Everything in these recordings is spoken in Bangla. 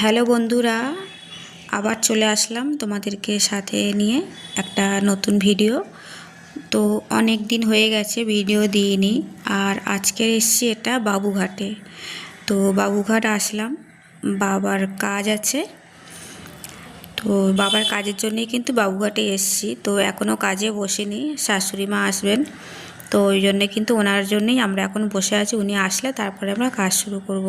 হ্যালো বন্ধুরা, আবার চলে আসলাম তোমাদেরকে সাথে নিয়ে একটা নতুন ভিডিও। তো অনেক দিন হয়ে গেছে ভিডিও দিইনি, আর আজকে এসছি এটা বাবুঘাটে। তো বাবুঘাট আসলাম, বাবার কাজ আছে। তো বাবার কাজের জন্যই কিন্তু বাবুঘাটে এসছি, তো এখনও কাজে বসেনি, শাশুড়ি মা আসবেন। তো ওই জন্যে কিন্তু ওনার জন্যই আমরা এখন বসে আছি, উনি আসলে তারপরে আমরা কাজ শুরু করব।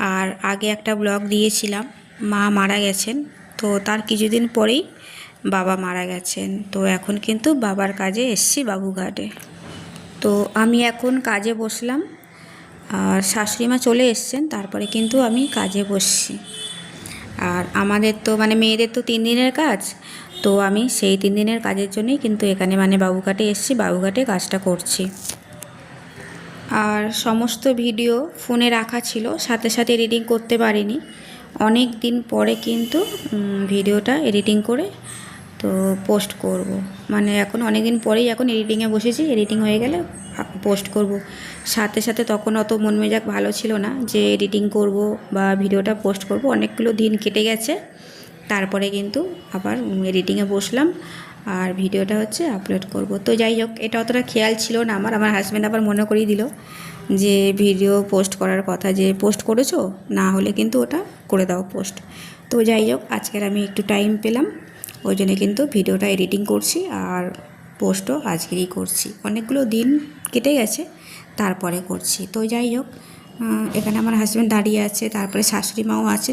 আর আগে একটা ব্লগ দিয়েছিলাম, মা মারা গেছেন। তো তার কিছুদিন পরেই বাবা মারা গেছেন। তো এখন কিন্তু বাবার কাজে এসছি বাবুঘাটে। তো আমি এখন কাজে বসলাম। আর শাশুড়িমা চলে এসছেন, তারপরে কিন্তু আমি কাজে বসছি। আর আমাদের তো মানে মেয়েদের তো তিন দিনের কাজ। তো আমি সেই তিন দিনের কাজের জন্যই কিন্তু এখানে মানে বাবুঘাটে এসেছি, বাবুঘাটে কাজটা করছি। আর সমস্ত ভিডিও ফোনে রাখা ছিল, সাথে সাথে এডিটিং করতে পারিনি অনেক দিন পরে কিন্তু ভিডিওটা এডিটিং করে, তো পোস্ট করব। মানে এখন অনেক দিন পরেই এখন এডিটিংয়ে বসেছি, এডিটিং হয়ে গেলে পোস্ট করব। সাথে সাথে তখন অত মন মেজাক ভালো ছিল না যে এডিটিং করব বা ভিডিওটা পোস্ট করব অনেকগুলো দিন কেটে গেছে তারপরে কিন্তু আবার এডিটিংয়ে বসলাম আর ভিডিওটা হচ্ছে আপলোড করব। তো যাই হোক, এটা অতটা খেয়াল ছিল না আমার। আমার হাজব্যান্ড আবার মনে করিয়ে দিল যে ভিডিও পোস্ট করার কথা যে পোস্ট করেছ, না হলে কিন্তু ওটা করে দাও পোস্ট তো যাই হোক, আজকের আমি একটু টাইম পেলাম, ওই জন্য কিন্তু ভিডিওটা এডিটিং করছি আর পোস্টও আজকেরই করছি। অনেকগুলো দিন কেটে গেছে, তারপরে করছি। তো যাই হোক এখানে আমার হাজব্যান্ড দাঁড়িয়ে আছে, তারপরে শাশুড়ি মাও আছে।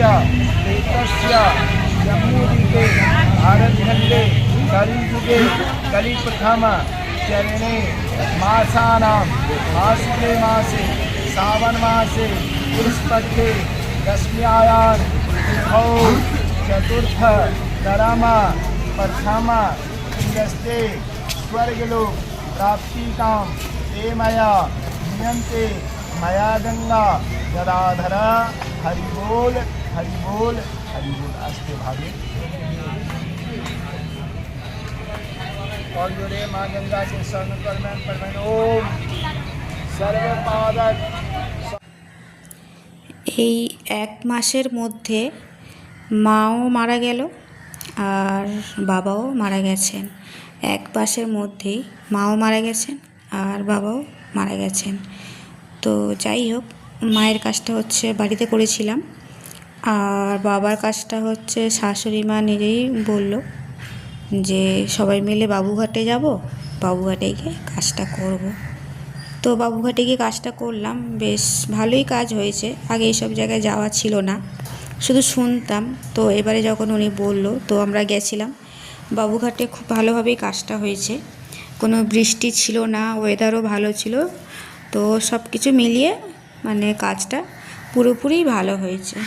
एतस्य जम्मूद्वीपे भारतखण्डे कलियुगे कलिप्रथमचरणे मासानां, मासिके मसे श्रावणमासे मसे दशम्यायां द्वौ चतुर्थ करम प्रथम पुण्यस्ते स्वर्गलोक प्राप्ति काम ते मया नियन्ते मया गंगा गदाधर हरि बोल हरि बोल हरि बोल आस्ते भागे और जुड़े माँ गंगा से स्वर्ण परमन परमन ओम सर्व पादक এই এক মাসের মধ্যে মাও মারা গেল আর বাবাও মারা গেছেন এক মাসের মধ্যেই মাও মারা গেছেন আর বাবাও মারা গেছেন তো যাই হোক মায়ের কাজটা হচ্ছে বাড়িতে করেছিলাম। আর বাবার কাজটা হচ্ছে শাশুড়ি মা নিজেই বলল যে সবাই মিলে বাবুঘাটে যাব, বাবুঘাটে গিয়ে কাজটা করব। তো বাবুঘাটে গিয়ে কাজটা করলাম, বেশ ভালোই কাজ হয়েছে। আগে এইসব জায়গায় যাওয়া ছিল না, শুধু শুনতাম। তো এবারে যখন উনি বলল, তো আমরা গেছিলাম। বাবুঘাটে খুব ভালোভাবেই কাজটা হয়েছে। কোনো বৃষ্টি ছিল না ওয়েদারও ভালো ছিল। তো সব কিছু মিলিয়ে মানে কাজটা পুরোপুরি ভালো হয়েছে।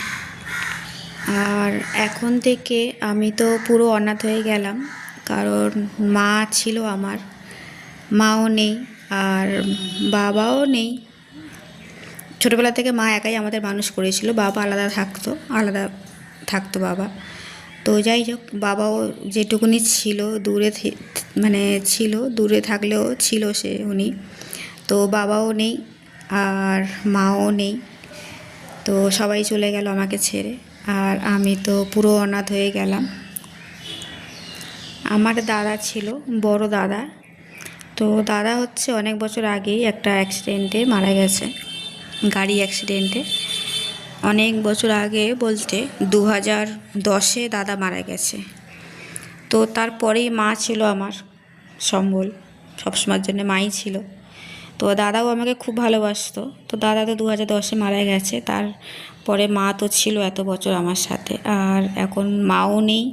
আর এখন থেকে আমি তো পুরো অনাথ হয়ে গেলাম, কারণ মা ছিল আমার, মাও নেই আর বাবাও নেই। ছোটোবেলা থেকে মা একাই আমাদের মানুষ করেছিল, বাবা আলাদা থাকতো আলাদা থাকতো বাবা। তো যাই হোক, বাবাও যেটুকুনি ছিল, দূরে মানে ছিল, দূরে থাকলেও ছিল সে উনি। তো বাবাও নেই আর মাও নেই। তো সবাই চলে গেল আমাকে ছেড়ে। আর আমি তো পুরো অনাথ হয়ে গেলাম। আমার দাদা ছিল, বড় দাদা। তো দাদা হচ্ছে অনেক বছর আগেই একটা অ্যাক্সিডেন্টে মারা গেছে। গাড়ি অ্যাক্সিডেন্টে অনেক বছর আগে বলতে দু হাজার দশে দাদা মারা গেছে। তো তারপরেই মা ছিল আমার, সম্বল। সবসময়ের জন্য মাই ছিল। তো দাদাও আমাকে খুব ভালোবাসতো। তো দাদা তো দু হাজার দশে মারা গেছে তারপরে মা তো ছিল এত বছর আমার সাথে। আর এখন মাও নেই,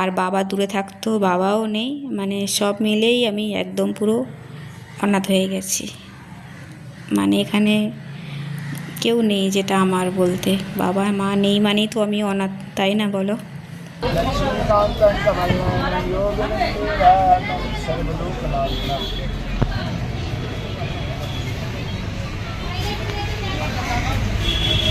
আর বাবা দূরে থাকতো, বাবাও নেই মানে সব মিলেই আমি একদম পুরো অনাথ হয়ে গেছি। মানে এখানে কেউ নেই যেটা আমার বলতে। বাবা, মা নেই মানেই তো আমি অনাথ, তাই না বলো?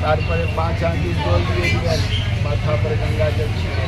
તાર પર પાંચ આદિ તોલ માથા પર ગંગાજળ છે.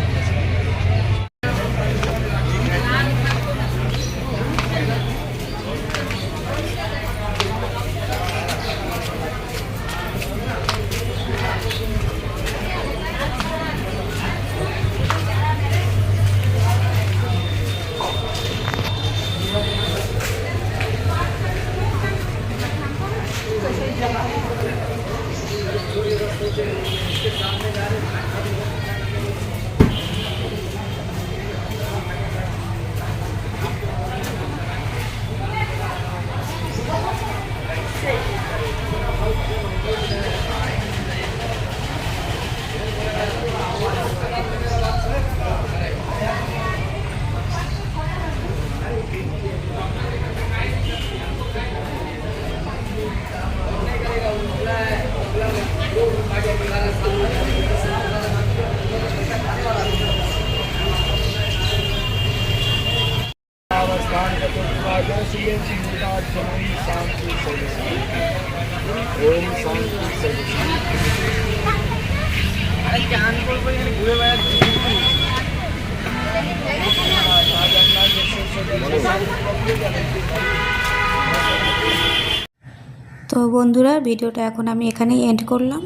তো বন্ধুরা, ভিডিওটা এখন আমি এখানেই এন্ড করলাম।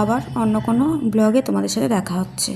আবার অন্য কোনো ব্লগে তোমাদের সাথে দেখা হচ্ছে।